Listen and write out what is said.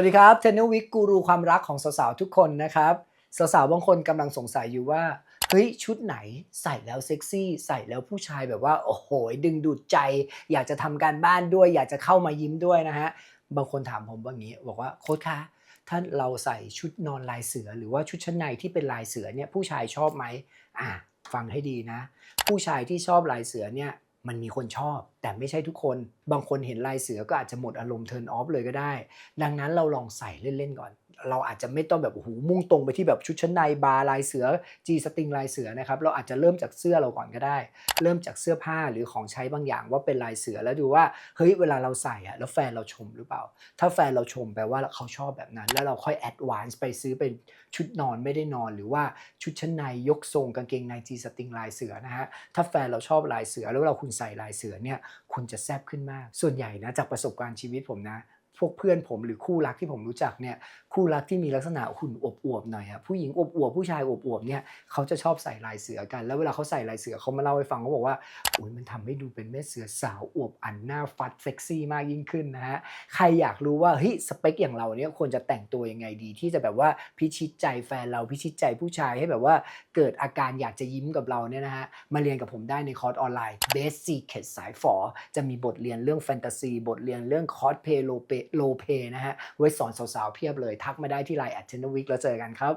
วัสดีครับเทนนิวิกกูรูความรักของสาวๆทุกคนนะครับ สาวๆบางคนกำลังสงสัยอยู่ว่า เฮ้ย ชุดไหนใส่แล้วเซ็กซี่ ใส่แล้วผู้ชายแบบว่า โอ้โห ดึงดูดใจ อยากจะทำการบ้านด้วย อยากจะเข้ามายิ้มด้วยนะฮะ บางคนถามผมว่างี้ บอกว่าโค้ชคะถ้าเราใส่ชุดนอนลายเสือ หรือว่าชุดชั้นในที่เป็นลายเสือเนี่ยผู้ชายชอบไหมอะฟังให้ดีนะ ผู้ชายที่ชอบลายเสือเนี่ย มันมีคนชอบ แต่ไม่ใช่ทุกคน บางคนเห็นลายเสือก็อาจจะหมดอารมณ์เทิร์นออฟเลยก็ได้ ดังนั้นเราลองใส่เล่นๆก่อน เราอาจจะไม่ต้องแบบโอ้โหมุ่งตรงไปที่แบบชุดชั้นในบาร์ลายเสือจีสติงลายเสือนะครับเราอาจจะเริ่มจากเสื้อเราก่อนก็ได้ เริ่มจากเสื้อผ้าหรือของใช้บางอย่างว่าเป็นลายเสือแล้วดูว่าเฮ้ยเวลาเราใส่อะแล้วแฟนเราชมหรือเปล่า ถ้าแฟนเราชมแปลว่าเขาชอบแบบนั้น แล้วเราค่อยแอดวานซ์ไปซื้อเป็นชุดนอนไม่ได้นอน หรือว่าชุดชั้นในยกทรงกางเกงในจีสติงลายเสือนะฮะถ้าแฟนเราชอบลายเสือแล้วเราคุณใส่ลายเสือเนี่ยคุณจะแซบขึ้นมาก ส่วนใหญ่นะจากประสบการณ์ชีวิตผมนะ พวกเพื่อนผมหรือคู่รักที่ผมรู้จักเนี่ยคู่รักที่มีลักษณะหุ่นอวบๆหน่อยอะผู้หญิงอวบๆผู้ชายอวบๆเนี่ยเขาจะชอบใส่ลายเสือกัน แล้วเวลาเขาใส่ลายเสือเขามาเล่าให้ฟังเขาบอกว่าอุ้ยมันทำให้ดูเป็นแม่เสือสาวอวบอันหน้าฟัดเซ็กซี่มากยิ่งขึ้นนะฮะใครอยากรู้ว่าเฮ้ยสเปคอย่างเราเนี่ยควรจะแต่งตัวยังไงดี ที่จะแบบว่าพิชิตใจแฟนเราพิชิตใจผู้ชายให้แบบว่าเกิดอาการอยากจะยิ้มกับเราเนี่ยนะฮะมาเรียนกับผมได้ในคอร์สออนไลน์ Best Secret สายฝอจะมีบทเรียนเรื่องแฟนตาซีบทเรียนเรื่องคอร์สเพโลเปโลเพนะฮะไว้สอนสาวๆเพียบเลย ทักมาได้ที่ไลน์แอดเทนวิกแล้วเจอกันครับ